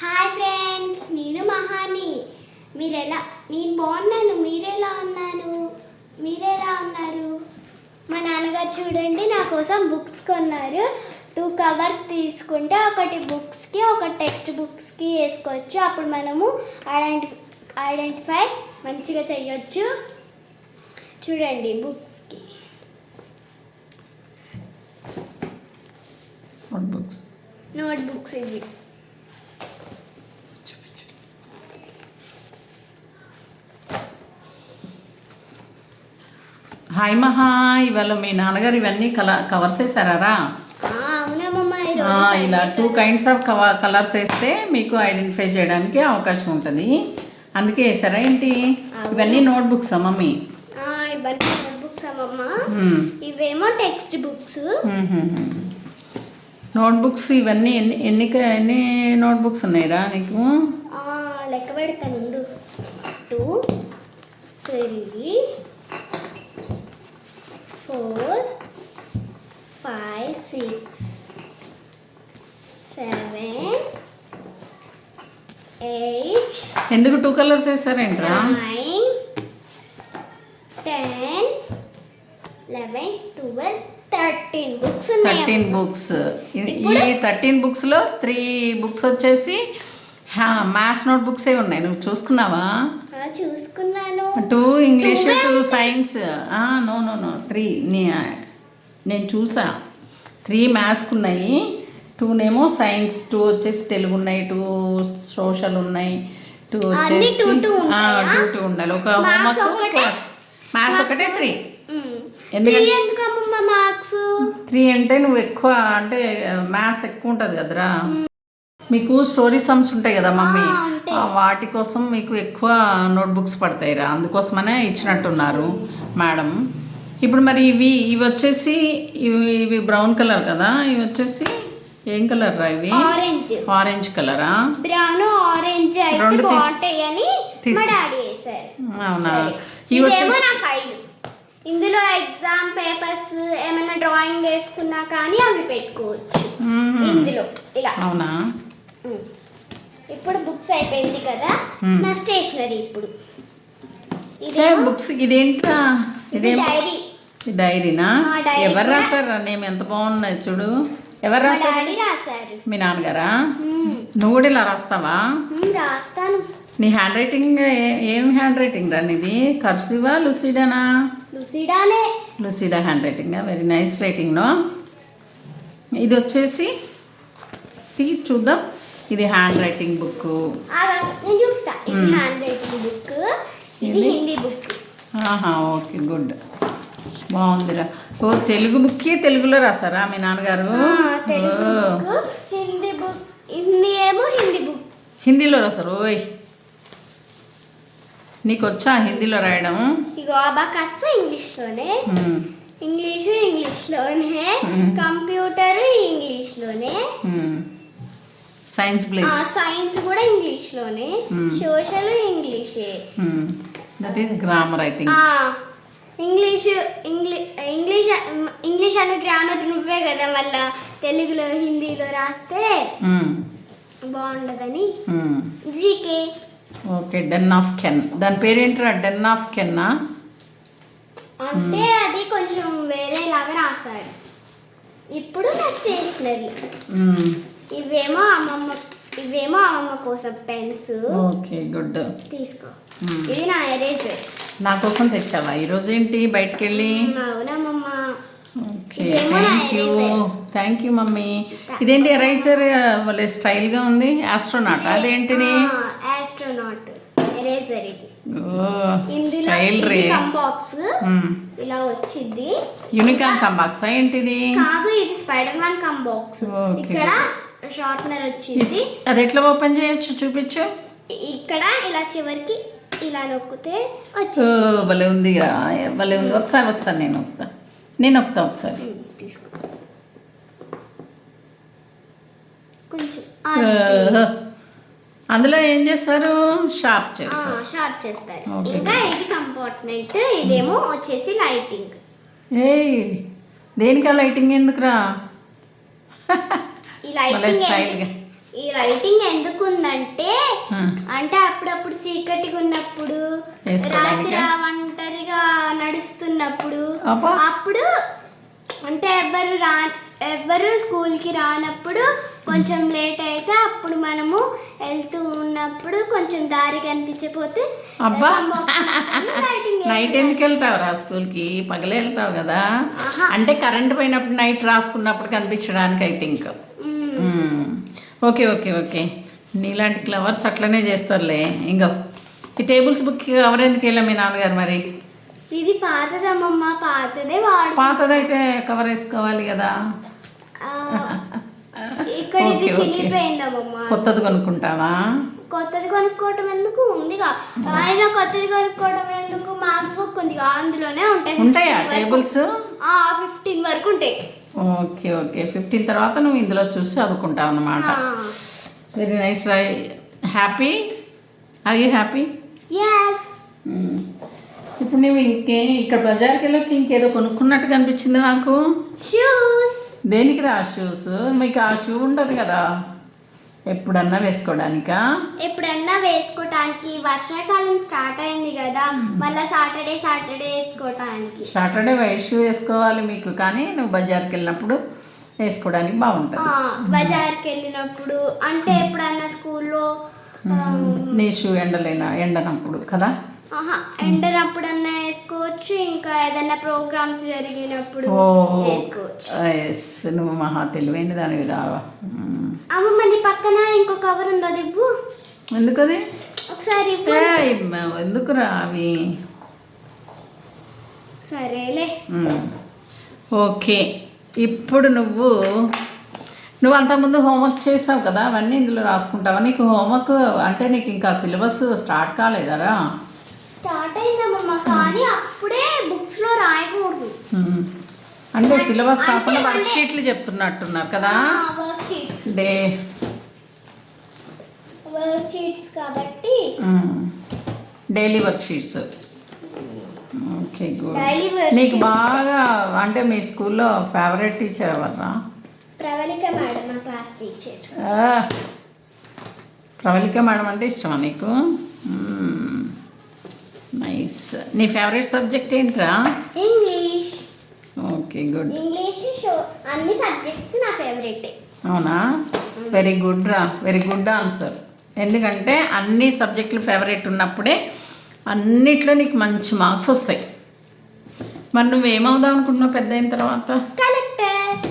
Hi friends నేను మహాని. మీరెలా నేను బాగున్నాను మీరెలా ఉన్నాను మీరెలా ఉన్నారు? మా నాన్నగారు చూడండి నా కోసం బుక్స్ కొన్నారు. టూ కవర్స్ తీసుకుంటే ఒకటి బుక్స్కి ఒక టెక్స్ట్ బుక్స్కి వేసుకోవచ్చు. అప్పుడు మనము ఐడెంటి ఐడెంటిఫై మంచిగా చేయొచ్చు. చూడండి బుక్స్కి. నోట్ బుక్స్ నోట్ బుక్స్ ఇవి. హాయ్ మహా ఇవాళ మీ నాన్నగారు ఇవన్నీ కల కవర్స్ వేసారా ఇలా టూ. కైండ్స్ ఆఫ్ కవ కలర్స్ వేస్తే మీకు ఐడెంటిఫై చేయడానికి అవకాశం ఉంటుంది అందుకే వేసారా ఏంటి. ఇవన్నీ నోట్ బుక్స్ మమ్మీ. ఇవేమో టెక్స్ట్ బుక్స్ మ్మ్. నోట్ బుక్స్ ఇవన్నీ ఎన్ని ఎన్ని ఎన్ని నోట్ బుక్స్ ఉన్నాయిరా నీకు లెక్క పెడతాను టూ త్రీ ఎందుకు two colours వేసారేంట్రా nine ten eleven twelve thirteen books thirteen books ఈ? థర్టీన్ బుక్స్లో త్రీ బుక్స్ వచ్చేసి మ్యాథ్స్ నోట్ బుక్సే ఉన్నాయి. నువ్వు చూసుకున్నావా? చూసుకున్నాను. Two English two science no no no three నేను చూసా. త్రీ మ్యాథ్స్కి ఉన్నాయి. టూనేమో సైన్స్ టూ వచ్చేసి తెలుగు ఉన్నాయి టూ సోషల్ ఉన్నాయి. టూ వచ్చేసి? టూ టూ ఉండాలి. ఒక హోంవర్క్? క్లాస్ మ్యాథ్స్ ఒకటే? త్రీ త్రీ ఎందుకంటే మార్క్స్ త్రీ అంటే నువ్వు ఎక్కువ అంటే మ్యాథ్స్ ఎక్కువ ఉంటుంది కదరా. మీకు స్టోరీ సమ్స్ ఉంటాయి కదా మమ్మీ. వాటి కోసం మీకు ఎక్కువ నోట్బుక్స్ పడతాయిరా. అందుకోసమనే ఇచ్చినట్టున్నారు మేడం. ఇప్పుడు మరి ఇవి ఇవి వచ్చేసి ఇవి ఇవి బ్రౌన్ కలర్ కదా. ఇవి వచ్చేసి ఏం కలర్ రా ఇవి? ఆరెంజ్ ఆరెంజ్ కలరా? బ్రౌన్ ఆరెంజ్ అయితే బాగుంటాయి అని మా. డాడీ వేశారు అవునా. ఇవి వచ్చేసి నా ఫైల్ ఇందులో ఎగ్జామ్ పేపర్స్ ఏమైనా డ్రాయింగ్ వేసుకున్నా కానీ అవి పెట్టుకోవచ్చు. ఇందులో ఇలా. అవునా. ఇప్పుడు బుక్స్ అయిపోయింది కదా. నా స్టేషనరీ ఇప్పుడు. ఏ ఇదేమో బుక్స్ ఇదేంటా ఇది ఇదేం డైరీ డైరీనా ఎవరు రాశారా నేమ్ ఎంత బాగున్నాయి చూడు. ఎవరు రాశారు? రాశారు. మీ నాన్నగారా. నువ్వు కూడా ఇలా రాస్తావా? రాస్తాను. నీ హ్యాండ్ రైటింగ్ ఏ- హ్యాండ్ రైటింగ్ రా నీది? కర్సివా లుసిడానా? లుసిడానే. Lucida handwriting very nice writing no ఇది వచ్చేసి తీ చూద్దాం. ఇది హ్యాండ్ రైటింగ్ బుక్ నేను చూస్తా ఇది. Handwriting book. ఇది ఇది? హిందీ బుక్. ఆహా ఓకే గుడ్. బాగుందిరా. ఓ తెలుగు బుక్కి తెలుగులో రాసారా మీ నాన్నగారు? హిందీ బుక్ హిందీ ఏమో హిందీ బుక్ హిందీలో రాసారు ఓయ్. నీకు వచ్చా హిందీలో రాయడం? ఇగో అబాకస్ ఇంగ్లీష్లోనే. ఇంగ్లీషు ఇంగ్లీష్లోనే. కంప్యూటర్ ఇంగ్లీష్లోనే. Science place. సైన్స్ కూడా ఇంగ్లీష్లోనే. మ్మ్. సోషల్ ఇంగ్లీషే. That is grammar I think English ఇంగ్లీ English English అనే గ్రామర్ నువ్వే కదా మళ్ళా తెలుగులో హిందీలో రాస్తే బాగుండదని. GK okay den of ken. దాని పేరేంటిరా? Den of కెన్నా? అంటే అది కొంచెం వేరేలాగా రాశారు. ఇప్పుడు నా స్టేషనరీ. ఇవేమో అమ్మమ్మ ఇవేమో అమ్మమ్మ కోసం పెన్స్. Okay good. తీసుకో. ఇది నా ఎరేజర్. నా కోసం తెచ్చావా? ఈరోజు ఏంటి? బయటికి వెళ్ళి okay thank you. Thank you mummy. ఇదేంటి ఎరైజర్ వాళ్ళ స్టైల్గా ఉంది. ఆస్ట్రోనాట్ అదేంటిది? ఆస్ట్రోనాట్ ఎరేజర్ ఇది. స్టైల్ రే. కమ్ బాక్స్ ఇలా వచ్చింది. యూనికాన్ కంబాక్స్ ఏంటిది? కాదు ఇది స్పైడర్ మ్యాన్ కమ్ బాక్స్. ఇక్కడ షార్ప్నర్ వచ్చింది. అది ఎట్లా ఓపెన్ చేయొచ్చు? చూపించు. ఇక్కడ ఇలా చివరికి ఇలా నొక్కితే భలే ఉంది భలే ఉంది. ఒకసారి ఒకసారి నేను ఒప్తా నేను ఒప్తా ఒకసారి. తీసుకో. కొంచెం. అందులో ఏం చేస్తారు? షార్ప్ చేస్తారు. షార్ప్ చేస్తారు. ఇంకా ఇది కంపార్ట్మెంట్ ఇదేమో వచ్చేసి లైటింగ్. ఏయ్ దేనికి ఆ లైటింగ్ ఎందుకురా? ఈ లైటింగ్ ఈ రైటింగ్ ఎందుకు ఉందంటే. అంటే అప్పుడప్పుడు చీకటిగా ఉన్నప్పుడు? రాత్రి ఒంటరిగా నడుస్తున్నప్పుడు. అప్పుడు అంటే ఎవరు రా ఎవరు స్కూల్కి రానప్పుడు కొంచెం లేట్ అయితే అప్పుడు మనము వెళ్తూ ఉన్నప్పుడు కొంచెం దారి కనిపించకపోతే అబ్బా. నైట్ ఎందుకు వెళ్తావు రా స్కూల్కి పగలే వెళ్తావు కదా. అంటే కరెంట్ పోయినప్పుడు నైట్ రాసుకున్నప్పుడు కనిపించడానికి I think okay okay okay నీలాంటి క్లవర్స్ అట్లనే చేస్తారులే. ఇంకో ఈ టేబుల్స్ బుక్ కవర్ ఎందుకు వెళ్ళా మీ నాన్నగారు మరి? ఇది పాతదమ్మమ్మ పాతదే వాడు. పాతదైతే కవర్ వేసుకోవాలి కదా. ఇక్కడ ఇది. చినిగిపోయిందమ్మమ్మ. కొత్తది కొనుక్కుంటావా? కొత్తది కొనుక్కోవటం ఎందుకు? ఉందిగా. ఆయన కొత్తది కొనుక్కోవడం ఎందుకు? మార్క్స్ బుక్ ఉందిగా. అందులోనే ఉంటాయి ఉంటాయా టేబుల్స్ ఫిఫ్టీన్ వరకు ఉంటాయి. Okay okay. ఫిఫ్టీన్ తర్వాత నువ్వు ఇందులో చూసి చదువుకుంటావు అన్నమాట. వెరీ నైస్ రై హ్యాపీ ఆర్ యూ హ్యాపీ ఇప్పుడు నువ్వు ఇంకే ఇక్కడ బజార్కి వెళ్ళొచ్చి ఇంకేదో కొనుక్కున్నట్టు కనిపించింది నాకు. షూస్ దేనికి రా షూస్ మీకు ఆ షూ ఉండదు కదా. ఎప్పుడన్నా వేసుకోవడానికా? ఎప్పుడన్నా వేసుకోవటానికి వర్షాకాలం స్టార్ట్ అయింది కదా మళ్ళీ సాటర్డే సాటర్డే వేసుకోవటానికి సాటర్డే వైట్ షూ వేసుకోవాలి మీకు కానీ నువ్వు బజార్కి వెళ్ళినప్పుడు వేసుకోవడానికి బాగుంటుంది. బజార్కి వెళ్ళినప్పుడు అంటే ఎప్పుడన్నా స్కూల్లో నీ షూ ఎండలేనా ఎండనప్పుడు కదా? ఎండనప్పుడన్నా వేసుకోవచ్చు ఇంకా ఏదైనా ప్రోగ్రామ్స్ జరిగినప్పుడు ఎస్ నువ్వు మహా తెలివైన దానివి రావా. మ్మ్. అమ్మమ్మ నీ పక్కన ఇంకో కవర్ ఉందా దివ్వు? ఎందుకది? ఒకసారి ఎందుకురా అవి సరేలే. ఓకే. ఇప్పుడు నువ్వు నువ్వు అంతకుముందు హోంవర్క్ చేసావు కదా అవన్నీ ఇందులో రాసుకుంటావా? నీకు హోంవర్క్ అంటే నీకు ఇంకా సిలబస్ స్టార్ట్ కాలేదరా? స్టార్ట్ కానీ అప్పుడే బుక్స్లో రాయకూడదు. అంటే సిలబస్ కాకుండా వర్క్ షీట్లు చెప్తున్నట్టున్నారు కదా? Work sheets day work sheets కాబట్టి daily work sheets okay good sheets. బాగా అంటే మీ స్కూల్లో ఫేవరెట్ టీచర్ ఎవర్రా? ప్రవళిక మేడం మా క్లాస్ టీచర్ ప్రవళిక మేడం అంటే ఇష్టమా నీకు నైస్ నీ ఫేవరెట్ సబ్జెక్ట్ ఏంట్రా? ఇంగ్లీష్ ఓకే గుడ్ ఇంగ్లీష్ అన్ని సబ్జెక్ట్స్ నా ఫేవరెట్ అవునా? వెరీ గుడ్ రా. వెరీ గుడ్ ఆన్సర్ ఎందుకంటే అన్ని సబ్జెక్టులు ఫేవరెట్ ఉన్నప్పుడే అన్నిట్లో నీకు మంచి మార్క్స్ వస్తాయి. మరి నువ్వేమవుదాం అనుకుంటున్నావు పెద్ద అయిన తర్వాత? కలెక్టర్.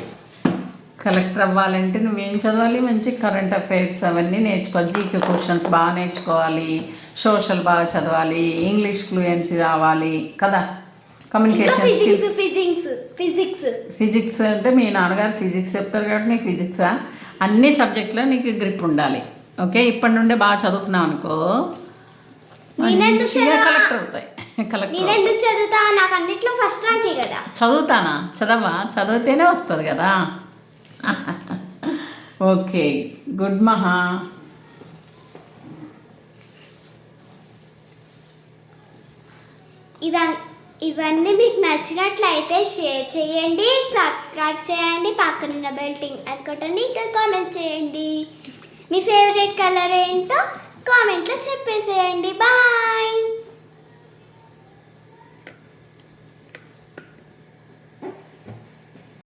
కలెక్టర్ అవ్వాలంటే నువ్వేం చదవాలి? మంచి కరెంట్ అఫైర్స్ అవన్నీ నేర్చుకోవాలి. జీకే క్వశ్చన్స్ బాగా నేర్చుకోవాలి. సోషల్ బాగా చదవాలి. ఇంగ్లీష్ ఫ్లూయెన్సీ రావాలి. కదా? Communication physics skills physics physics physics అంటే మీ నాన్నగారు ఫిజిక్స్ చెప్తారు కాబట్టి నీకు ఫిజిక్సా అన్ని సబ్జెక్టులో నీకు గ్రిప్ ఉండాలి. ఓకే ఇప్పటి నుండే బాగా చదువుకున్నావు అనుకో. మంచిగా? కలెక్టర్ అవుతాయి. కలెక్టర్. ఎందుకు చదువుతా? నాకు అన్నిట్లో ఫస్ట్ ర్యాంకే కదా. చదువుతానా? చదవా? చదివితేనే వస్తుంది కదా. ఓకే. గుడ్ మహా. ఇదన్ ఇవన్నీ మీకు నచ్చినట్లయితే షేర్ చేయండి సబ్స్క్రైబ్ చేయండి పక్కనున్న బెల్ టింగ్ కొట్టండి ఇంకా కామెంట్ చేయండి. మీ ఫేవరెట్ కలర్ ఏంటో కామెంట్లో చెప్పేసేయండి. బాయ్